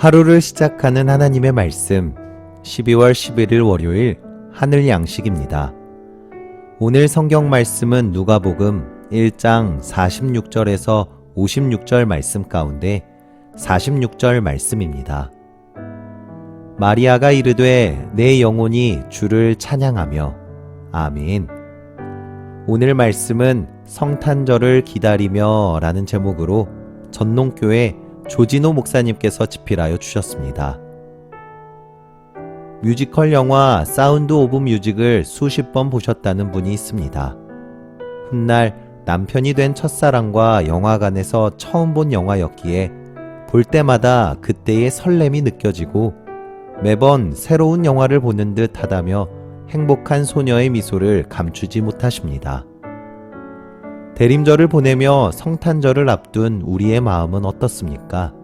하루를 시작하는 하나님의 말씀 12월 11일 월요일 하늘 양식입니다. 오늘 성경 말씀은 누가복음 1장 46절에서 56절 말씀 가운데 46절 말씀입니다. 마리아가 이르되 내 영혼이 주를 찬양하며 아멘. 오늘 말씀은 성탄절을 기다리며 라는 제목으로 전농교회 조진호 목사님께서 집필하여 주셨습니다. 뮤지컬 영화 사운드 오브 뮤직을 수십 번 보셨다는 분이 있습니다. 훗날 남편이 된 첫사랑과 영화관에서 처음 본 영화였기에 볼 때마다 그때의 설렘이 느껴지고 매번 새로운 영화를 보는 듯 하다며 행복한 소녀의 미소를 감추지 못하십니다. 대림절을 보내며 성탄절을 앞둔 우리의 마음은 어떻습니까?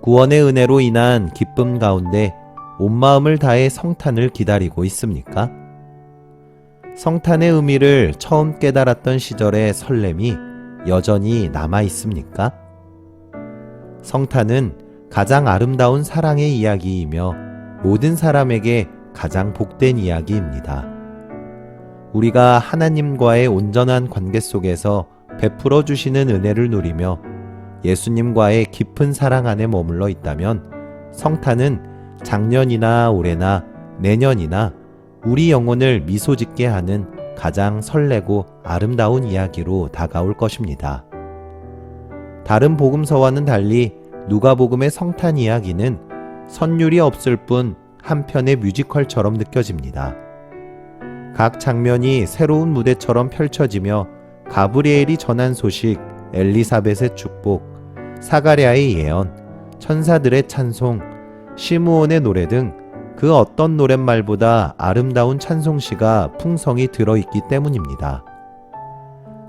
구원의 은혜로 인한 기쁨 가운데 온 마음을 다해 성탄을 기다리고 있습니까? 성탄의 의미를 처음 깨달았던 시절의 설렘이 여전히 남아 있습니까? 성탄은 가장 아름다운 사랑의 이야기이며 모든 사람에게 가장 복된 이야기입니다. 우리가 하나님과의 온전한 관계 속에서 베풀어 주시는 은혜를 누리며 예수님과의 깊은 사랑 안에 머물러 있다면 성탄은 작년이나 올해나 내년이나 우리 영혼을 미소 짓게 하는 가장 설레고 아름다운 이야기로 다가올 것입니다. 다른 복음서와는 달리 누가복음의 성탄 이야기는 선율이 없을 뿐 한편의 뮤지컬처럼 느껴집니다. 각 장면이 새로운 무대처럼 펼쳐지며 가브리엘이 전한 소식, 엘리사벳의 축복, 사가랴의 예언, 천사들의 찬송, 시므온의 노래 등 그 어떤 노랫말보다 아름다운 찬송시가 풍성히 들어있기 때문입니다.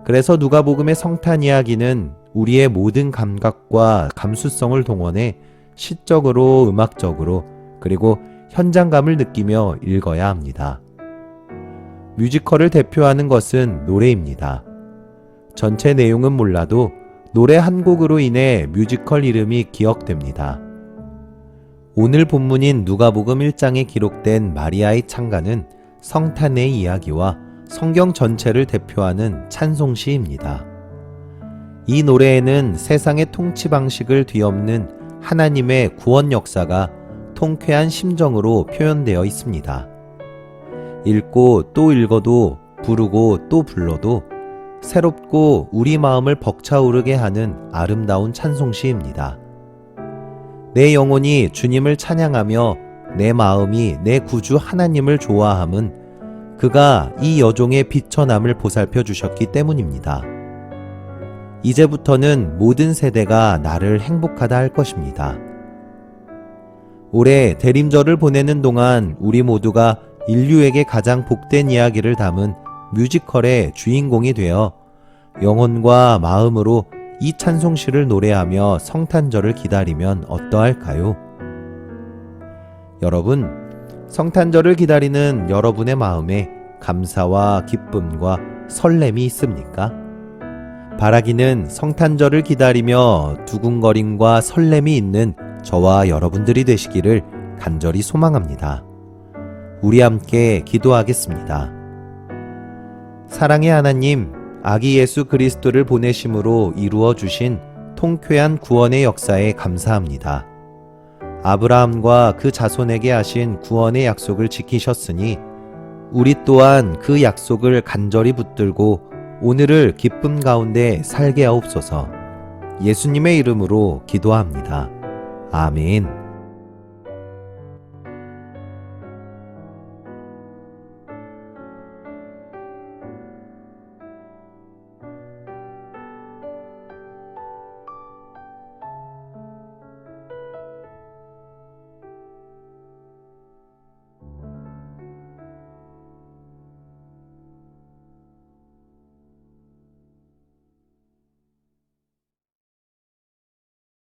그래서 누가복음의 성탄 이야기는 우리의 모든 감각과 감수성을 동원해 시적으로 음악적으로 그리고 현장감을 느끼며 읽어야 합니다. 뮤지컬을 대표하는 것은 노래입니다. 전체 내용은 몰라도 노래 한 곡으로 인해 뮤지컬 이름이 기억됩니다. 오늘 본문인 누가복음 1장에 기록된 마리아의 창가는 성탄의 이야기와 성경 전체를 대표하는 찬송시입니다. 이 노래에는 세상의 통치 방식을 뒤엎는 하나님의 구원 역사가 통쾌한 심정으로 표현되어 있습니다. 읽고 또 읽어도 부르고 또 불러도 새롭고 우리 마음을 벅차오르게 하는 아름다운 찬송시입니다. 내 영혼이 주님을 찬양하며 내 마음이 내 구주 하나님을 좋아함은 그가 이 여종의 비천함을 보살펴 주셨기 때문입니다. 이제부터는 모든 세대가 나를 행복하다 할 것입니다. 올해 대림절을 보내는 동안 우리 모두가 인류에게 가장 복된 이야기를 담은 뮤지컬의 주인공이 되어 영혼과 마음으로 이 찬송시를 노래하며 성탄절을 기다리면 어떠할까요? 여러분, 성탄절을 기다리는 여러분의 마음에 감사와 기쁨과 설렘이 있습니까? 바라기는 성탄절을 기다리며 두근거림과 설렘이 있는 저와 여러분들이 되시기를 간절히 소망합니다. 우리 함께 기도하겠습니다. 사랑의 하나님, 아기 예수 그리스도를 보내심으로 이루어 주신 통쾌한 구원의 역사에 감사합니다. 아브라함과 그 자손에게 하신 구원의 약속을 지키셨으니 우리 또한 그 약속을 간절히 붙들고 오늘을 기쁨 가운데 살게 하옵소서. 예수님의 이름으로 기도합니다. 아멘.